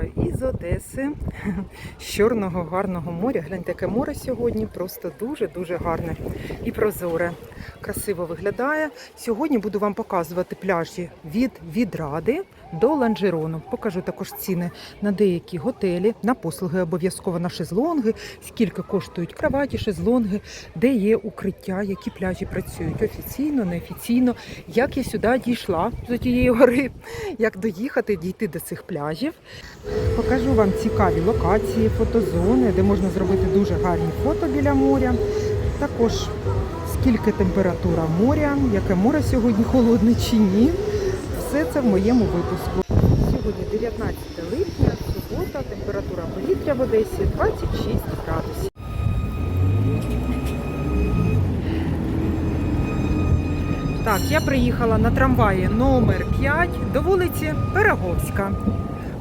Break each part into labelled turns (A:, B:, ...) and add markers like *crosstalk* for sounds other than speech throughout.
A: знімаю із Одеси, *laughs* з Чорного гарного моря. Гляньте, яке море сьогодні просто дуже-дуже гарне і прозоре. Красиво виглядає. Сьогодні буду вам показувати пляжі від Відради до Ланжерону. Покажу також ціни на деякі готелі, на послуги обов'язково на шезлонги, скільки коштують кроваті, шезлонги, де є укриття, які пляжі працюють офіційно, неофіційно. Як я сюди дійшла з тієї гори, як доїхати, дійти до цих пляжів. Покажу вам цікаві локації, фотозони, де можна зробити дуже гарні фото біля моря. Також скільки температура моря, яке море сьогодні холодне чи ні. Все це в моєму випуску. Сьогодні 19 липня, субота, температура повітря в Одесі 26 градусів. Так, я приїхала на трамваї номер 5 до вулиці Береговська.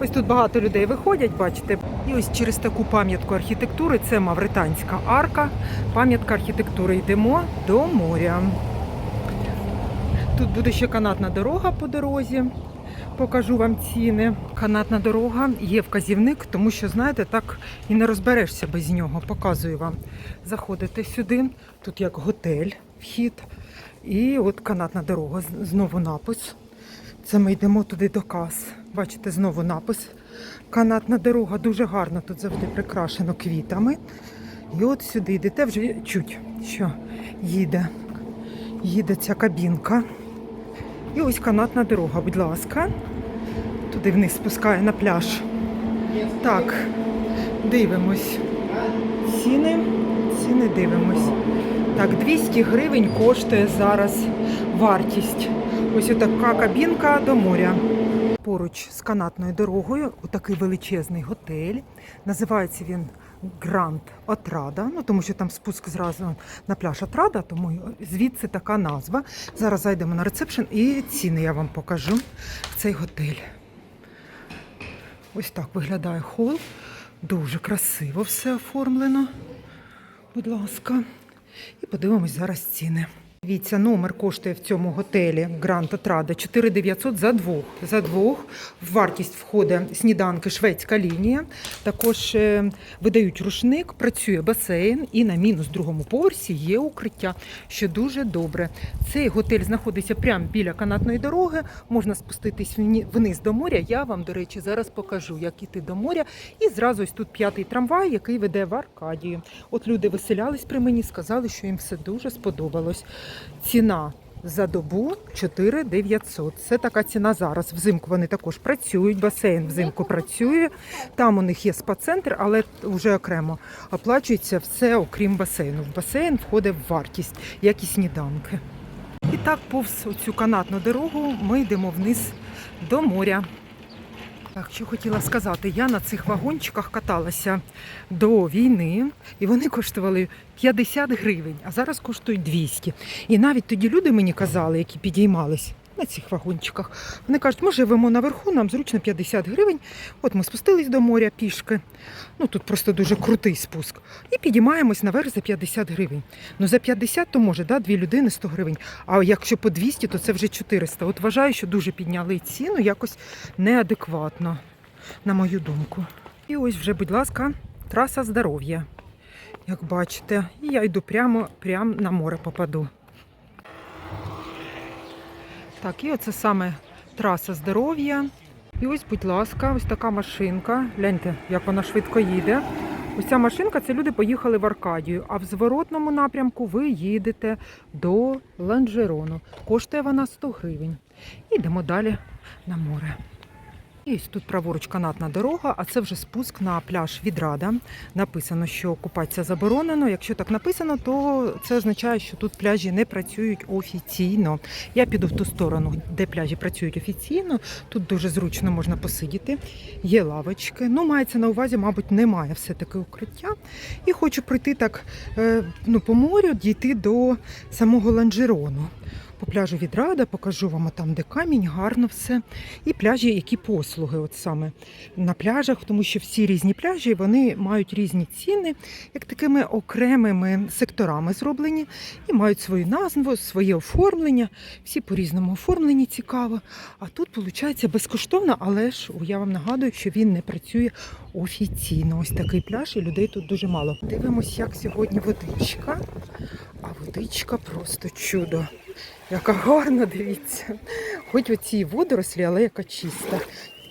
A: Ось тут багато людей виходять, бачите. І ось через таку пам'ятку архітектури це Мавританська арка. Пам'ятка архітектури йдемо до моря. Тут буде ще канатна дорога по дорозі. Покажу вам ціни. Канатна дорога є вказівник, тому що, знаєте, так і не розберешся без нього. Показую вам. Заходите сюди, тут як готель, вхід. І от канатна дорога, знову напис. Це ми йдемо туди до кас. Бачите, знову напис. Канатна дорога дуже гарно тут завжди прикрашено квітами. І от сюди йдете вже чуть, що їде. Їде ця кабінка. І ось канатна дорога, будь ласка. Туди вниз спускає на пляж. Так, дивимось. Ціни, ціни дивимось. Так, 200 гривень коштує зараз вартість. Ось така кабінка до моря. Поруч з канатною дорогою отакий величезний готель. Називається він Гранд Отрада. Ну тому що там спуск зразу на пляж Отрада, тому звідси така назва. Зараз зайдемо на ресепшн і ціни я вам покажу в цей готель. Ось так виглядає хол. Дуже красиво все оформлено. Будь ласка. І подивимось зараз ціни. Дивіться, номер коштує в цьому готелі Гранд Отрада 4900 за двох. За двох в вартість входить сніданки шведська лінія. Також е, видають рушник, працює басейн і на мінус другому поверсі є укриття, що дуже добре. Цей готель знаходиться прямо біля канатної дороги. Можна спуститись вниз до моря. Я вам, до речі, зараз покажу, як іти до моря. І зразу ось тут п'ятий трамвай, який веде в Аркадію. От люди виселялись при мені, сказали, що їм все дуже сподобалось. Ціна за добу 4900. Це така ціна зараз. Взимку вони також працюють. Басейн взимку працює. Там у них є спа-центр, але вже окремо оплачується все, окрім басейну. В басейн входить в вартість, як і сніданки. І так, повз цю канатну дорогу ми йдемо вниз до моря. Так, що хотіла сказати, я на цих вагончиках каталася до війни, і вони коштували 50 гривень, а зараз коштують 200. І навіть тоді люди мені казали, які підіймались на цих вагончиках, вони кажуть, ми живемо наверху, нам зручно 50 гривень. От ми спустились до моря пішки. Ну тут просто дуже крутий спуск. І підіймаємось наверх за 50 гривень. Ну за 50 то може, да, дві людини 100 гривень. А якщо по 200, то це вже 400. От вважаю, що дуже підняли ціну якось неадекватно, на мою думку. І ось вже, будь ласка, траса здоров'я. Як бачите, і я йду прямо, прямо на море попаду. Так, і оце саме траса здоров'я. І ось, будь ласка, ось така машинка. Гляньте, як вона швидко їде. Ось ця машинка це люди поїхали в Аркадію, а в зворотному напрямку ви їдете до Ланжерону. Коштує вона 100 гривень. Ідемо далі на море. І ось тут праворуч канатна дорога, а це вже спуск на пляж Відрада. Написано, що купатися заборонено. Якщо так написано, то це означає, що тут пляжі не працюють офіційно. Я піду в ту сторону, де пляжі працюють офіційно. Тут дуже зручно можна посидіти. Є лавочки. Ну, мається на увазі, мабуть, немає все-таки укриття. І хочу пройти так е, ну, по морю, дійти до самого Ланжерону. По пляжу Відрада, покажу вам там, де камінь, гарно все. І пляжі, які послуги, от саме на пляжах, тому що всі різні пляжі вони мають різні ціни, як такими окремими секторами зроблені, і мають свою назву, своє оформлення. Всі по-різному оформлені цікаво. А тут, виходить, безкоштовно, але ж я вам нагадую, що він не працює офіційно. Ось такий пляж, і людей тут дуже мало. Дивимось, як сьогодні водичка. А водичка просто чудо. Яка гарна, дивіться. Хоч оці водорослі, але яка чиста.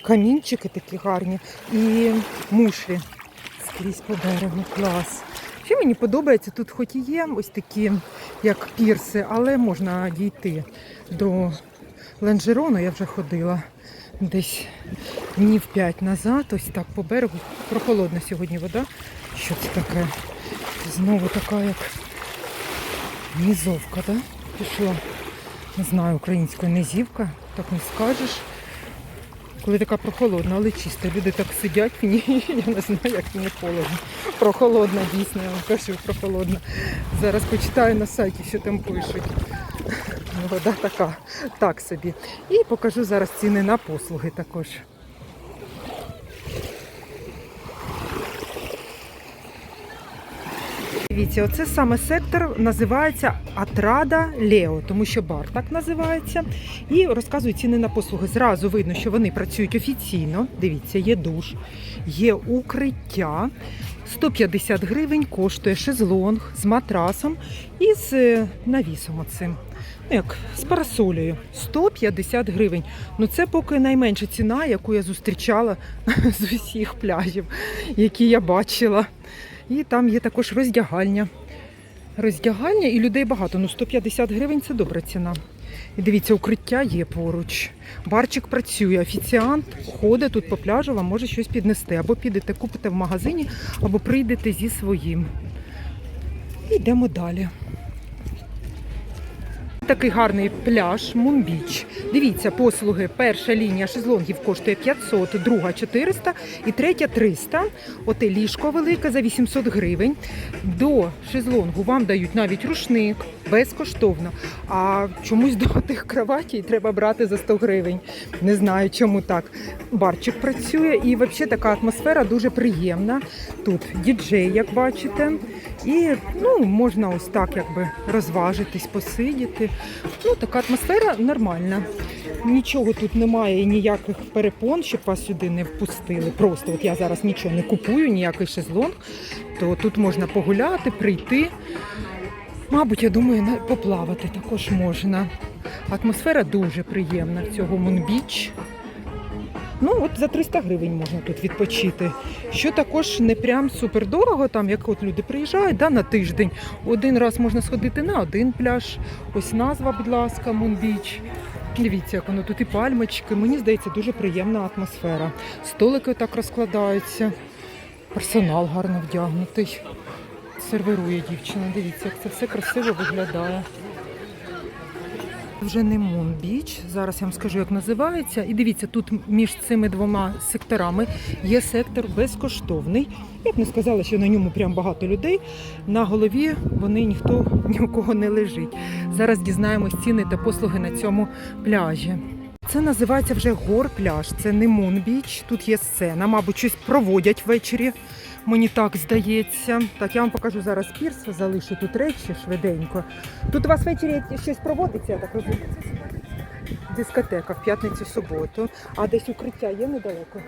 A: Камінчики такі гарні і мушлі скрізь по берегу. Клас. Ще мені подобається, тут хоч і є ось такі, як пірси, але можна дійти до Ленжерону. Я вже ходила десь днів п'ять назад. Ось так по берегу. Прохолодна сьогодні вода. Що це таке? Знову така, як низовка, да? Пішла. Не знаю, українською низівка, так не скажеш. Коли така прохолодна, але чиста. Люди так сидять, мені, *laughs* я не знаю, як мені холодно. Прохолодна, дійсно, я вам кажу, прохолодна. Зараз почитаю на сайті, що там пишуть. Ну, Вода така, так собі. І покажу зараз ціни на послуги також. Дивіться, оце саме сектор називається Атрада Лео, тому що бар так називається. І розказую ціни на послуги. Зразу видно, що вони працюють офіційно. Дивіться, є душ, є укриття. 150 гривень коштує шезлонг з матрасом і з е, навісом оцим. Ну, як з парасолею. 150 гривень. Ну це поки найменша ціна, яку я зустрічала *laughs* з усіх пляжів, які я бачила. І там є також роздягальня. Роздягальня і людей багато. Ну 150 гривень це добра ціна. І дивіться, укриття є поруч. Барчик працює, офіціант ходить тут по пляжу, вам може щось піднести. Або підете купите в магазині, або прийдете зі своїм. І йдемо далі. Такий гарний пляж Мумбіч. Дивіться, послуги. Перша лінія шезлонгів коштує 500, друга 400 і третя 300. Оте ліжко велике за 800 гривень. До шезлонгу вам дають навіть рушник безкоштовно. А чомусь до тих кроватей треба брати за 100 гривень. Не знаю, чому так. Барчик працює і взагалі така атмосфера дуже приємна. Тут діджей, як бачите. І ну, можна ось так якби розважитись, посидіти. Ну, така атмосфера нормальна. Нічого тут немає, ніяких перепон, щоб вас сюди не впустили. Просто от я зараз нічого не купую, ніякий шезлонг, то тут можна погуляти, прийти. Мабуть, я думаю, поплавати також можна. Атмосфера дуже приємна в цього Мунбіч. Ну, от за 300 гривень можна тут відпочити. Що також не прям супер дорого, там як от люди приїжджають да, на тиждень. Один раз можна сходити на один пляж. Ось назва, будь ласка, Мунбіч. Дивіться, як воно тут і пальмочки. Мені здається, дуже приємна атмосфера. Столики так розкладаються. Персонал гарно вдягнутий. Сервирує дівчина. Дивіться, як це все красиво виглядає. Вже не Мунбіч. Зараз я вам скажу, як називається. І дивіться, тут між цими двома секторами є сектор безкоштовний. Я б не сказала, що на ньому прям багато людей. На голові вони ніхто *laughs* ні у кого не лежить. Зараз дізнаємось ціни та послуги на цьому пляжі. Це називається вже гор-пляж. Це не Мунбіч. Тут є сцена. Мабуть, щось проводять ввечері. Мені так здається. Так, я вам покажу зараз пірс, залишу тут речі швиденько. Тут у вас ввечері щось проводиться, я так розумію. Дискотека в п'ятницю суботу. А десь укриття є недалеко?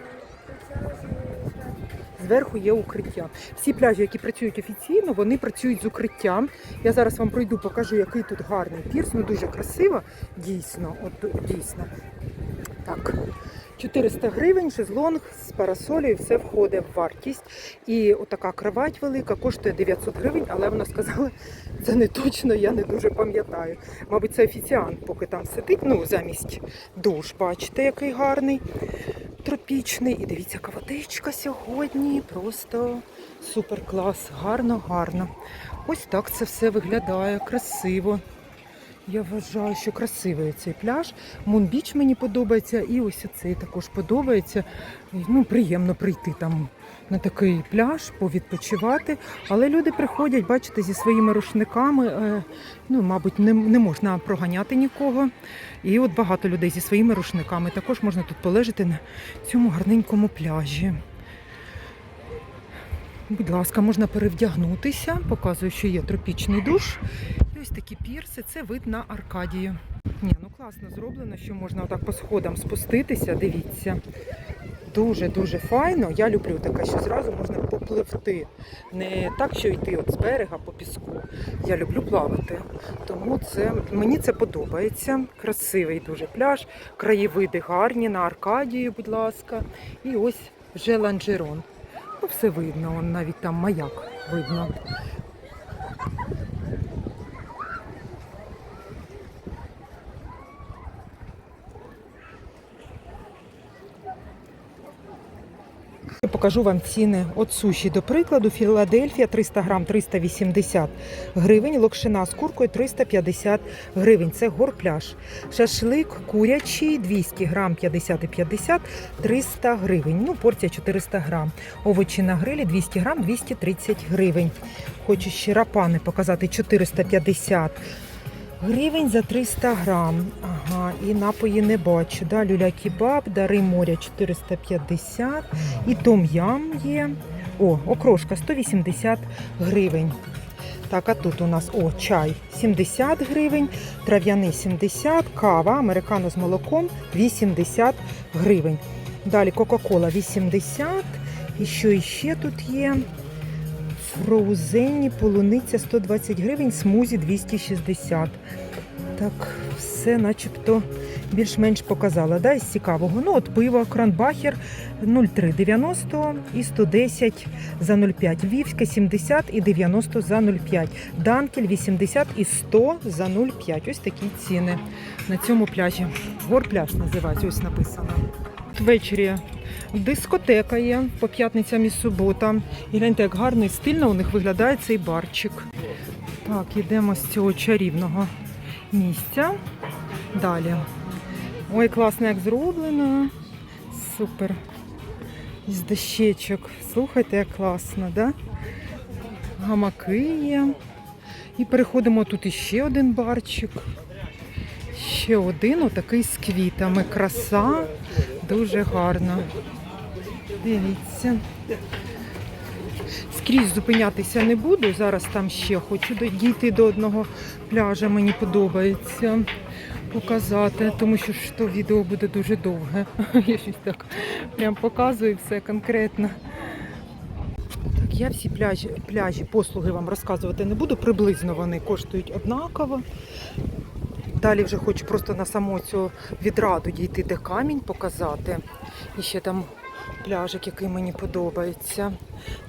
A: Зверху є укриття. Всі пляжі, які працюють офіційно, вони працюють з укриттям. Я зараз вам пройду, покажу, який тут гарний пірс. Ну дуже красиво. Дійсно, от дійсно. Так. 400 гривень, шезлонг з парасолею, все входить в вартість. І отака кровать велика коштує 900 гривень, але вона сказала, це не точно, я не дуже пам'ятаю. Мабуть, це офіціант, поки там сидить. Ну, замість душ, бачите, який гарний, тропічний. І дивіться, яка водичка сьогодні. Просто супер клас. Гарно, гарно. Ось так це все виглядає, красиво. Я вважаю, що красивий цей пляж. Мунбіч мені подобається, і ось цей також подобається. Ну, приємно прийти там на такий пляж, повідпочивати. Але люди приходять, бачите, зі своїми рушниками. е, Ну, мабуть, не, не можна проганяти нікого. І от багато людей зі своїми рушниками. Також можна тут полежати на цьому гарненькому пляжі. Будь ласка, можна перевдягнутися. Показую, що є тропічний душ. І ось такі пірси. Це вид на Аркадію. Ні, ну класно зроблено, що можна отак по сходам спуститися. Дивіться. Дуже-дуже файно. Я люблю таке, що зразу можна попливти. Не так, що йти от з берега по піску. Я люблю плавати. Тому це мені це подобається. Красивий дуже пляж, краєвиди гарні на Аркадію, будь ласка. І ось вже ланжерон. Ну, все видно, навіть там маяк видно. Покажу вам ціни от суші. До прикладу, Філадельфія 300 грам 380 гривень, локшина з куркою 350 гривень. Це горпляж. Шашлик курячий 200 грам 50 і 50 300 гривень. Ну, порція 400 грам. Овочі на грилі 200 грам 230 гривень. Хочу ще рапани показати 450 Гривень за 300 грам. Ага, і напої не бачу. Да, люля кебаб, дари моря 450 і том-ям є. О, окрошка 180 гривень. Так, а тут у нас о, чай 70 гривень, трав'яний 70, кава, американо з молоком 80 гривень. Далі Кока-Кола 80. І що іще тут є? Фроузенні полуниця 120 гривень, смузі 260. Так, все начебто більш-менш показала. Да, із цікавого. Ну, от пиво Кранбахер 0,390 і 110 за 0,5. Львівське 70 і 90 за 0,5. Данкель 80 і 100 за 0,5. Ось такі ціни на цьому пляжі. Горпляж називається, ось написано. Ввечері дискотека є по п'ятницям і суботам. І гляньте, як гарно і стильно у них виглядає цей барчик. Так, йдемо з цього чарівного місця. Далі. Ой, класно, як зроблено. Супер. Із дощечок. Слухайте, як класно, да? Гамаки є. І переходимо тут іще один барчик. Ще один отакий з квітами. Краса. Дуже гарно. Дивіться. Скрізь зупинятися не буду. Зараз там ще хочу дійти до одного пляжа. Мені подобається показати, тому що ж то відео буде дуже довге. *laughs* Я щось так прям показую все конкретно. Так, я всі пляжі, пляжі, послуги вам розказувати не буду. Приблизно вони коштують однаково. Далі вже хочу просто на саму цю відраду дійти, де камінь показати. І ще там пляжик, який мені подобається.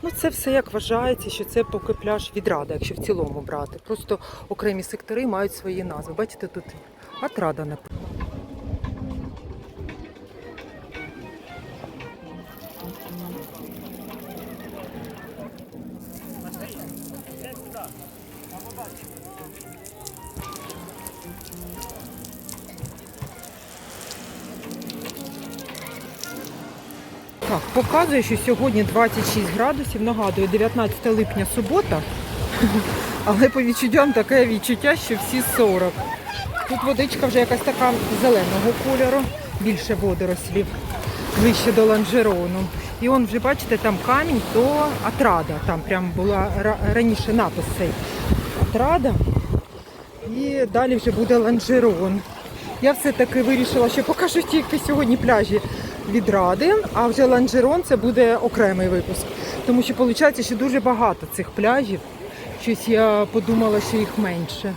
A: Ну, це все як вважається, що це поки пляж відрада, якщо в цілому брати. Просто окремі сектори мають свої назви. Бачите, тут отрада написано. Показує, що сьогодні 26 градусів. Нагадую, 19 липня субота. Але по відчуттям таке відчуття, що всі 40. Тут водичка вже якась така зеленого кольору, більше водорослів, вище до ланжерону. І он вже бачите, там камінь, то атрада. Там прям була раніше напис цей атрада. І далі вже буде ланжерон. Я все-таки вирішила, що покажу тільки сьогодні пляжі від Ради, а вже ланжерон це буде окремий випуск. Тому що виходить, що дуже багато цих пляжів. Щось я подумала, що їх менше.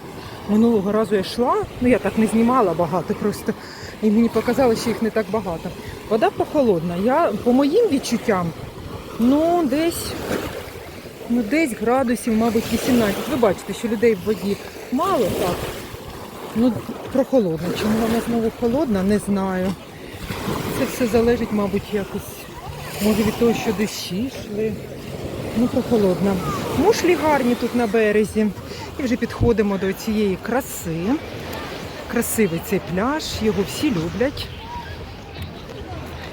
A: Минулого разу я йшла, ну я так не знімала багато просто. І мені показали, що їх не так багато. Вода прохолодна. Я по моїм відчуттям, ну десь, ну десь градусів, мабуть, 18. Ви бачите, що людей в воді мало так. Ну, прохолодно. Чому вона знову холодна, не знаю. Це все залежить, мабуть, якось. Може від того, що дощі йшли. Ну, прохолодно. Мушлі гарні тут на березі. І вже підходимо до цієї краси. Красивий цей пляж, його всі люблять.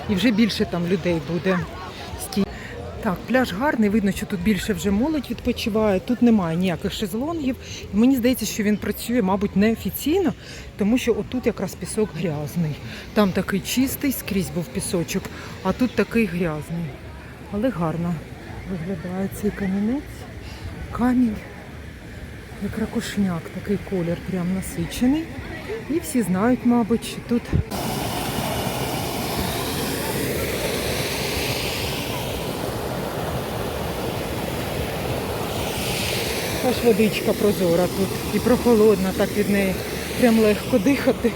A: І вже більше там людей буде. Так, пляж гарний, видно, що тут більше вже молодь відпочиває. Тут немає ніяких шезлонгів. І мені здається, що він працює, мабуть, неофіційно, тому що отут якраз пісок грязний. Там такий чистий, скрізь був пісочок, а тут такий грязний. Але гарно виглядає цей камінець. Камінь, як ракушняк, такий колір прям насичений. І всі знають, мабуть, що тут аж водичка прозора тут і прохолодна, так від неї прям легко дихати.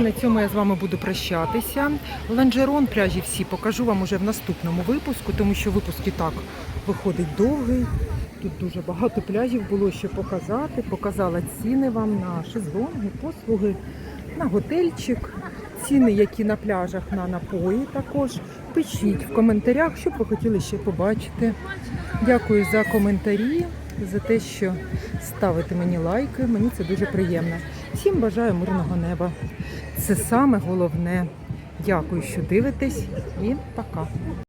A: На цьому я з вами буду прощатися. Ланжерон пляжі всі покажу вам уже в наступному випуску, тому що випуск і так виходить довгий. Тут дуже багато пляжів було що показати. Показала ціни вам на шезлонги, послуги, на готельчик, ціни, які на пляжах на напої також. Пишіть в коментарях, що б ви хотіли ще побачити. Дякую за коментарі, за те, що ставите мені лайки. Мені це дуже приємно. Всім бажаю мирного неба. Це саме головне. Дякую, що дивитесь, і пока.